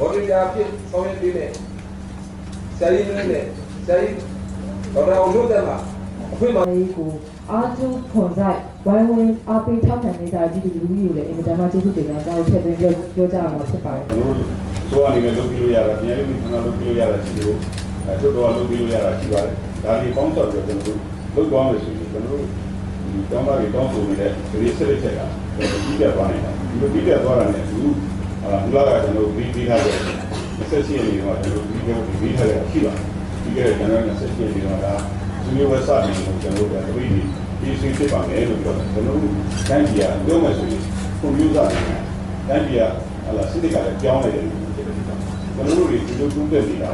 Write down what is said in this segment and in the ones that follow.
ဘော်ဒီယာဖြစ်ဆောင်ရွက်ပေးတဲ့ဆရာကြီးနဲ့ဆရာကြီးဒေါက်တာအောင်လို့တဲ့မှာအခွင့်အလေးကိုအားကျုံခွန်ဆိုင်ဝိုင်းဝန်းအားပေးထောက်ခံနေတာဒီဒီလူကြီးကိုလည်းအင်မတန်မှကျေးဇူးတင်ကြောင်းထည့်သွင်းပြောပြောကြရမှာဖြစ်ပါတယ်ကျွန်တော်တို့အနေနဲ့လုပ်ပြီးလို့ရတာတရားရုံးကလုပ်ပြီးလို့ရတာရှိလို့အဲတို့တော့လုပ်ပြီးလို့ရတာရှိပါတယ်ဒါလေးပေါင်းတော့ကျွန်တော်တို့လုပ်သွားမယ်ဆိုရင်ကျွန်တော်တို့ဒီတောင်းပါတွေတောင်းဆိုနေတဲ့ဒီစရိတ်ချက်ကပြီးပြသွားနေတာဒီလိုပြီးပြသွားတာနဲ့အခု အာဒီလာကကျွန်တော်ပြီးပြီးထားတဲ့ဆက်ရှိနေတော့ကျွန်တော်ပြီးပြောပြီးထားတဲ့ရှိပါတယ်ပြီးခဲ့တဲ့ကျွန်တော်ဆက်ရှိနေတော့ဒါသူမျိုးဝက်စာနေလို့ကျွန်တော်တို့ကတပည့်ဒီစီဖြစ်ပါမယ်လို့ပြောတယ်ကျွန်တော်တို့တိုင်းပြည်ကပြောမယ်ဆိုရင်ကွန်ပျူတာနဲ့တိုင်းပြည်ကဟလာစစ်တကလည်းကြောင်းလိုက်တယ်လို့ဖြစ်တယ်ကျွန်တော်တို့တွေဒီလိုတူးတက်နေတာ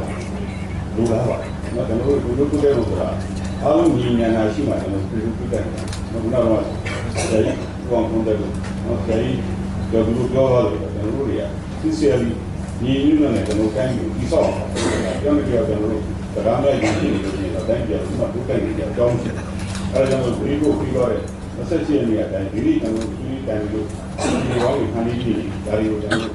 လူလားပါနော်ကျွန်တော်တို့ဒီလိုတူးတက်လို့ဆိုတာအားလုံးညီညာနာရှိမှကျွန်တော်တို့တူးတက်နေတာနော်ခုနကတော့ဆရာကြီးကောင်းကောင်းတက်လို့နော်ဆရာကြီး ပြောသူတို့ပြောသွားတယ်ကျွန်တော်တို့တွေက sincerely ညီညွတ်နေတယ်ကျွန်တော်တိုင်းကိုဒီဆောက်အောင်ပြောနေကြကျွန်တော်တို့တရားမဲ့ညီညွတ်နေလို့ရှိရင်တော့တိုင်းပြည်ကမှတူးတက်နေကြအကြောင်းရှိတယ်အဲဒါကြောင့်ဒီကိုပြီးတော့တဲ့ဆက်ရှိနေတဲ့အတိုင်းဒီနေ့ကျွန်တော်တို့ဒီတိုင်းလို့ဒီဘောင်းကိုခန်းလေးကြီးဒါတွေကိုကျွန်တော်တို့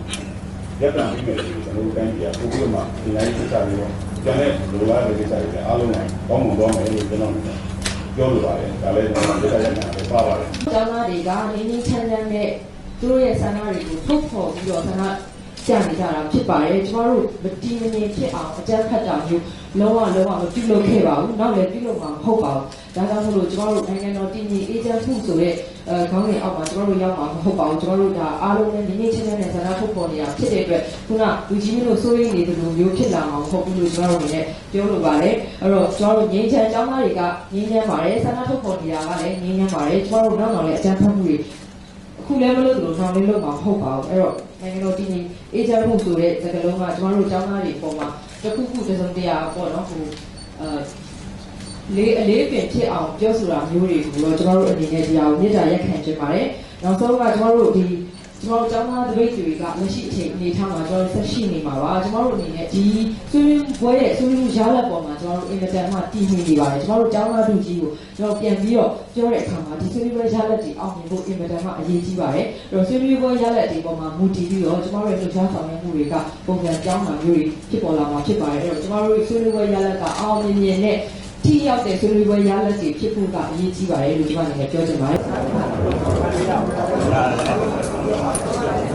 ရပ်တန့်ပြီးမယ်ဆိုရင်ကျွန်တော်တို့တိုင်းပြည်ကပို့ပြီးတော့မှဒီလိုင်းကိစ္စတွေရောကျန်တဲ့လိုလားတဲ့ကိစ္စတွေအားလုံးကောင်းမွန်သွားမယ်လို့ကျွန်တော်ပြောလိုပါတယ်ဒါလည်းကျွန်တော်တို့ရရနေတာပဲပါပါတယ်ကျောင်းသားတွေကငင်းငင်းချမ်းချမ်းနဲ့ သူတို့ရဲ့ဆန္ဒတွေကိုထုတ်ဖော်ပြီးတော့ဆန္ဒကြနေကြတာဖြစ်ပါတယ်ကျမတို့မတီးမငြိမ်ဖြစ်အောင်အကြမ်းဖက်တာမျိုးလုံးဝလုံးဝမပြုလုပ်ခဲ့ပါဘူးနောက်လည်းပြုလုပ်မှာမဟုတ်ပါဘူးဒါကြောင့်မို့လို့ကျမတို့နိုင်ငံတော်တည်ငြိမ်အေးချမ်းမှုဆိုတဲ့အဲခေါင်းစဉ်အောက်မှာကျမတို့ရောက်မှာမဟုတ်ပါဘူးကျမတို့ဒါအားလုံးလည်းငင်းငင်းချမ်းချမ်းနဲ့ဆန္ဒထုတ်ဖော်နေတာဖြစ်တဲ့အတွက်ခုနလူကြီးမျိုးစိုးရိမ်နေတယ်လို့မျိုးဖြစ်လာမှာမဟုတ်ဘူးလို့ကျမတို့အနေနဲ့ပြောလိုပါတယ်အဲ့တော့ကျမတို့ငြိမ်းချမ်းကျောင်းသားတွေကငြိမ်းချမ်းပါတယ်ဆန္ဒထုတ်ဖော်နေတာကလည်းငြိမ်းချမ်းပါတယ်ကျမတို့နောက်တော့လည်းအကြမ်းဖက်မှုတွေအ ခုလည်းမလို့လို့ဆောင်လေးလို့မှာမဟုတ်ပါဘူးအဲ့တော့နိုင်ငံတော်တည်ငြိမ်အေဂျင့်မှုဆိုတဲ့စကားလုံးကကျမတို့ကျောင်းသားတွေပုံမှာတစ်ခုခုတစ်စုံတရာပေါ့နော်ဟိုအဲလေးအလေးပင်ဖြစ်အောင်ပြောဆိုတာမျိုးတွေကိုတော့ကျမတို့အနေနဲ့ဒီဟာကိုမေတ္တာရက်ခံခြင်းပါတယ်နောက်ဆုံးကကျမတို့ဒီ ကျမတို့ကျောင်းသားတပိတ်တွေကလက်ရှိအချိန်အနေထားမှာကျမတို့ဆက်ရှိနေမှာပါကျမတို့အနေနဲ့ဒီဆွေးနွေးပွဲရဲ့ဆွေးနွေးမှုရလဒ်ပေါ်မှာကျမတို့အင်မတန်မှတည်နေနေပါတယ်ကျမတို့ကျောင်းသားလူကြီးကိုကျွန်တော်ပြန်ပြီးတော့ပြောတဲ့အခါမှာဒီဆွေးနွေးပွဲရလဒ်တွေအောင်မြင်ဖို့အင်မတန်မှအရေးကြီးပါတယ်အဲ့တော့ဆွေးနွေးပွဲရလဒ်တွေပေါ်မှာမူတည်ပြီးတော့ကျမတို့ရဲ့လှုပ်ရှားဆောင်ရွက်မှုတွေကပုံစံပြောင်းတာမျိုးတွေဖြစ်ပေါ်လာမှာဖြစ်ပါတယ်အဲ့တော့ကျမတို့ဆွေးနွေးပွဲရလဒ်ကအောင်မြင်မြင်နဲ့ထိရောက်တဲ့ဆွေးနွေးပွဲရလဒ်တွေဖြစ်ဖို့ကအရေးကြီးပါတယ်လို့ကျွန်မအနေနဲ့ပြောချင်ပါတယ် はい。